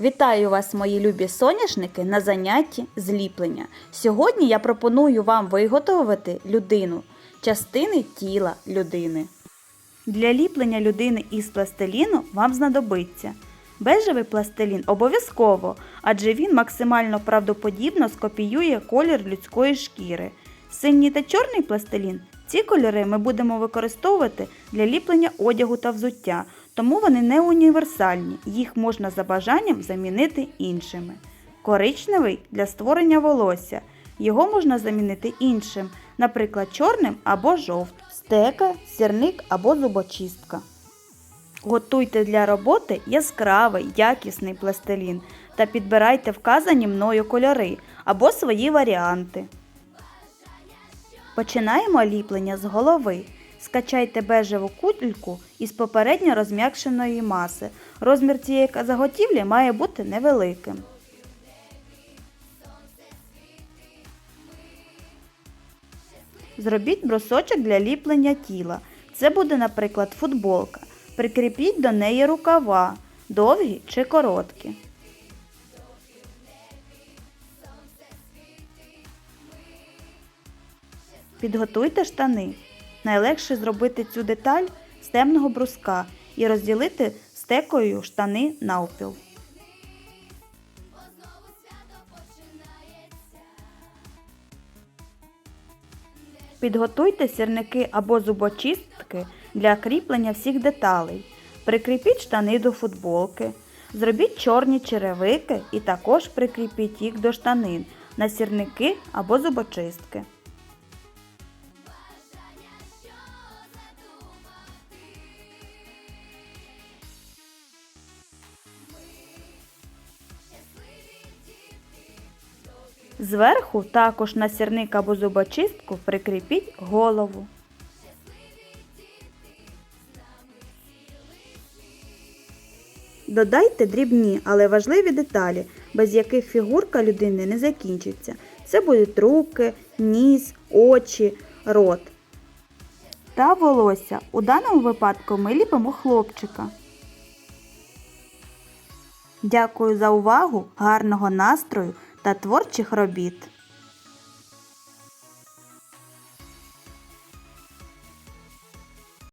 Вітаю вас, мої любі соняшники, на занятті зліплення. Сьогодні я пропоную вам виготовити людину, частини тіла людини. Для ліплення людини із пластиліну вам знадобиться бежевий пластилін обов'язково, адже він максимально правдоподібно скопіює колір людської шкіри. Синій та чорний пластилін ці кольори ми будемо використовувати для ліплення одягу та взуття, тому вони не універсальні, їх можна за бажанням замінити іншими. Коричневий для створення волосся. Його можна замінити іншим, наприклад, чорним або жовтим. Стека, сірник або зубочистка. Готуйте для роботи яскравий, якісний пластилін та підбирайте вказані мною кольори або свої варіанти. Починаємо ліплення з голови. Скачайте бежеву кульку із попередньо розм'якшеної маси. Розмір цієї заготівлі має бути невеликим. Зробіть брусочок для ліплення тіла. Це буде, наприклад, футболка. Прикріпіть до неї рукава, довгі чи короткі. Підготуйте штани. Найлегше зробити цю деталь з темного бруска і розділити стекою штани навпіл. Підготуйте сірники або зубочистки для кріплення всіх деталей. Прикріпіть штани до футболки. Зробіть чорні черевики і також прикріпіть їх до штанин на сірники або зубочистки. Зверху також на сірник або зубочистку прикріпіть голову. Додайте дрібні, але важливі деталі, без яких фігурка людини не закінчиться. Це будуть руки, ніс, очі, рот. Та волосся. У даному випадку ми ліпимо хлопчика. Дякую за увагу, гарного настрою та творчих робіт!